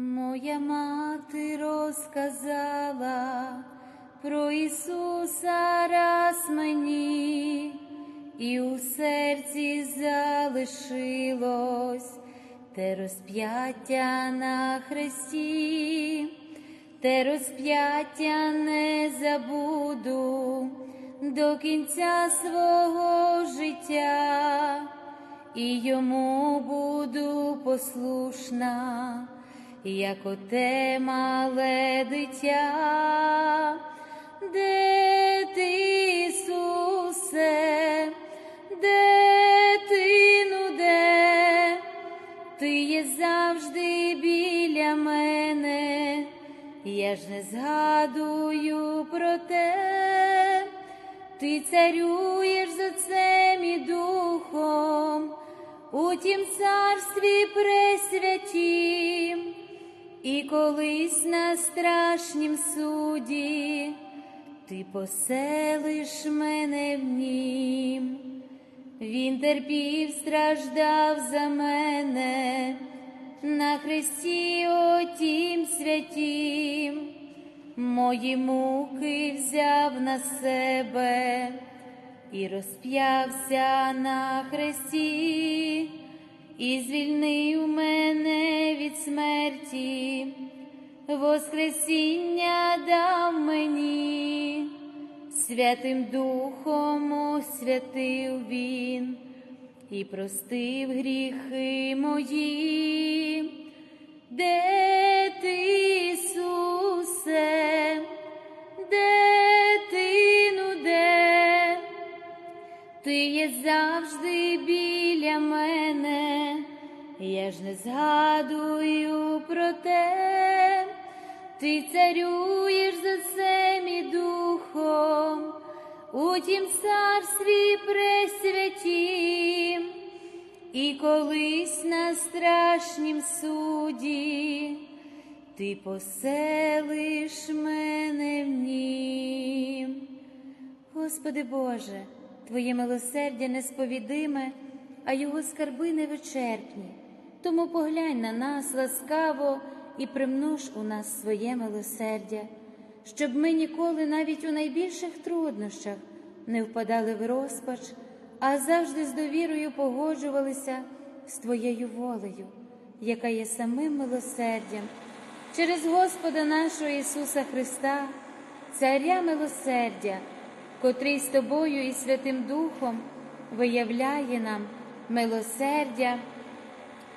Моя мати розказала про Ісуса раз мені, і у серці залишилось те розп'яття на хресті, те розп'яття не забуду до кінця свого життя, і йому буду послушна, як оте мале дитя, де ти, Ісусе, де ти, ну де? Ти є завжди біля мене, я ж не згадую про те, ти царюєш за цим і духом, у тім царстві пресвятім, і колись на страшнім суді ти поселиш мене в нім. Він терпів, страждав за мене на хресті отім святім, мої муки взяв на себе і розп'явся на хресті, і звільнив мене від смерті, Воскресіння дав мені. Святим Духом освятив Він і простив гріхи мої, де ти, Ісусе, де ти, де? Ти є завжди біля мене, я ж не згадую про те, ти царюєш за цим і духом, у тім царстві пресвятім, і колись на страшнім суді ти поселиш мене в нім. Господи Боже, Твоє милосердя несповідиме, а Його скарби невичерпні. Тому поглянь на нас ласкаво і примнож у нас своє милосердя, щоб ми ніколи навіть у найбільших труднощах не впадали в розпач, а завжди з довірою погоджувалися з Твоєю волею, яка є самим милосердям, через Господа нашого Ісуса Христа, Царя милосердя, котрий з Тобою і Святим Духом виявляє нам милосердя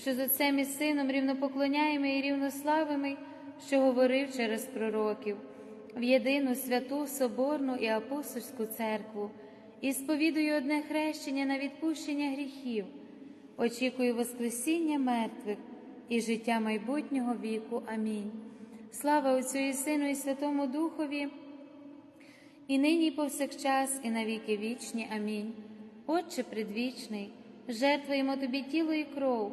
що з Отцем і Сином рівнопоклоняємий і рівнославимий, що говорив через пророків. в єдину святу Соборну і апостольську церкву і сповідую одне хрещення на відпущення гріхів, очікую Воскресіння мертвих і життя майбутнього віку. Амінь. Слава Отцю і Сину, і Святому Духові, і нині, і повсякчас, і навіки вічні. Амінь. Отче предвічний, жертвуємо Тобі тіло і кров,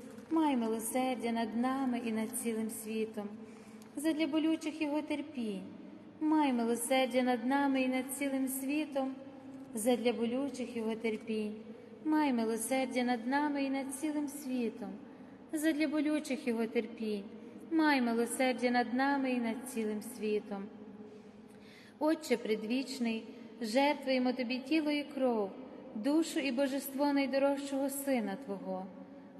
май милосердя над нами і над цілим світом, задля болючих Його терпінь, май милосердя над нами і над цілим світом. Задля болючих його терпінь, май милосердя над нами і над цілим світом, задля болючих його терпінь, май милосердя над нами і над цілим світом. Отче предвічний, жертвуємо Тобі тіло і кров, душу і божество найдорожчого Сина Твого,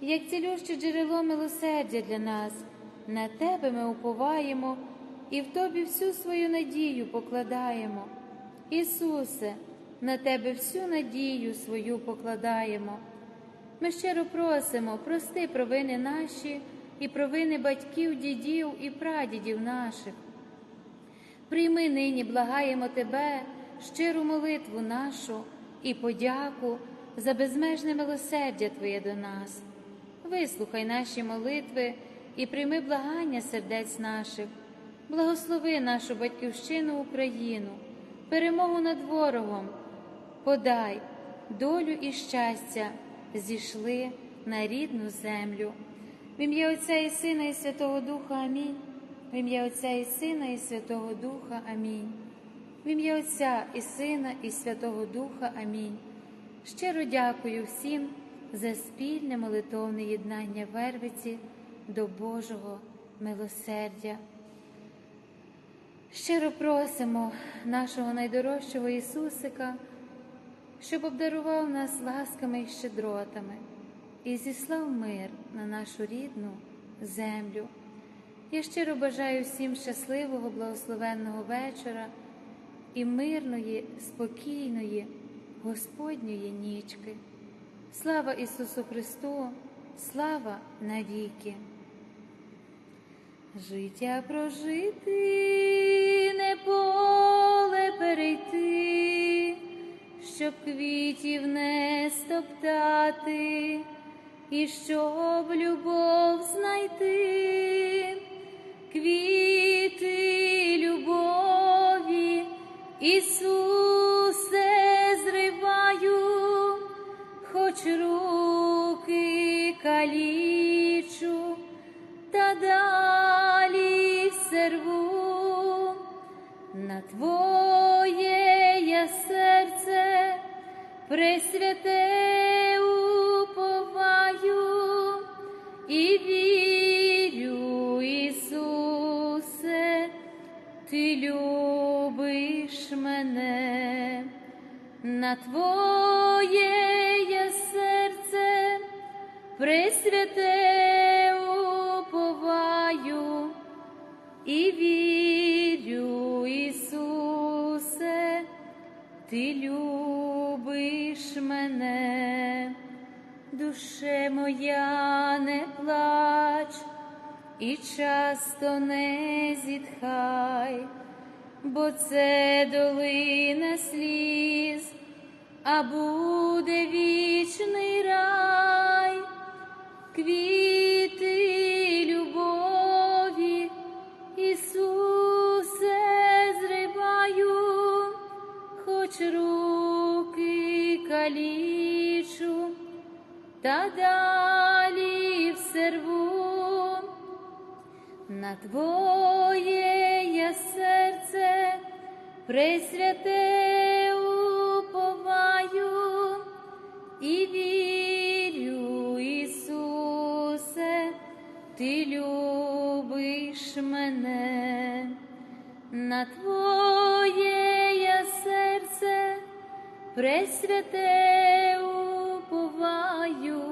як цілюще джерело милосердя для нас, на Тебе ми уповаємо і в Тобі всю свою надію покладаємо. Ісусе, на Тебе всю надію свою покладаємо. Ми щиро просимо, прости провини наші і провини батьків, дідів і прадідів наших. Прийми нині, благаємо Тебе, щиру молитву нашу і подяку за безмежне милосердя Твоє до нас. Вислухай наші молитви і прийми благання сердець наших, благослови нашу батьківщину Україну, перемогу над ворогом, подай долю і щастя зійшли на рідну землю. В ім'я Отця і Сина, і Святого Духа Амінь. В ім'я Отця і Сина, і Святого Духа Амінь. В ім'я Отця і Сина, і Святого Духа Амінь. Щиро дякую всім за спільне молитовне єднання Вервиці до Божого милосердя. Щиро просимо нашого найдорожчого Ісусика, щоб обдарував нас ласками і щедротами і зіслав мир на нашу рідну землю. Я щиро бажаю всім щасливого, благословенного вечора і мирної, спокійної, Господньої нічки. Слава Ісусу Христу, слава навіки! Життя прожити, не поле перейти, щоб квітів не стоптати, і щоб любов знайти, квіти любові, Ісусе, пресвяте уповаю і вірю, Ісусе, Ти любиш мене, душе моя, не плач і часто не зітхай, бо це долина сліз, а буде вічний рай, квіти любові, Ісусе, хоч руки калічу, та далі все рву. На Твоє любиш мене, на Твоє я серце пресвяте уповаю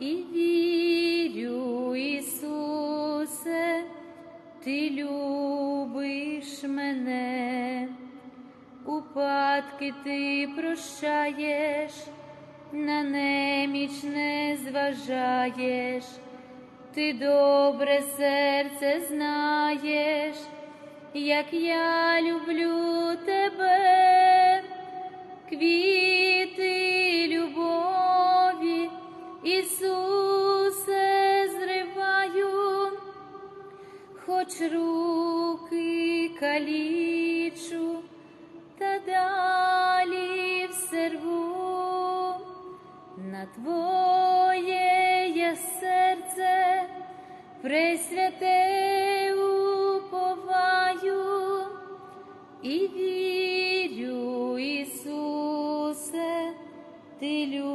і вірю, Ісусе, Ти любиш мене, упадки ти прощаєш, на неміч не зважаєш, ти добре серце знаєш, як я люблю тебе, квіти любові, Ісусе, зриваю, хоч руки калічу, та далі все рву, на Твоє пресвяте уповаю і вірю, Ісусе, Ти любиш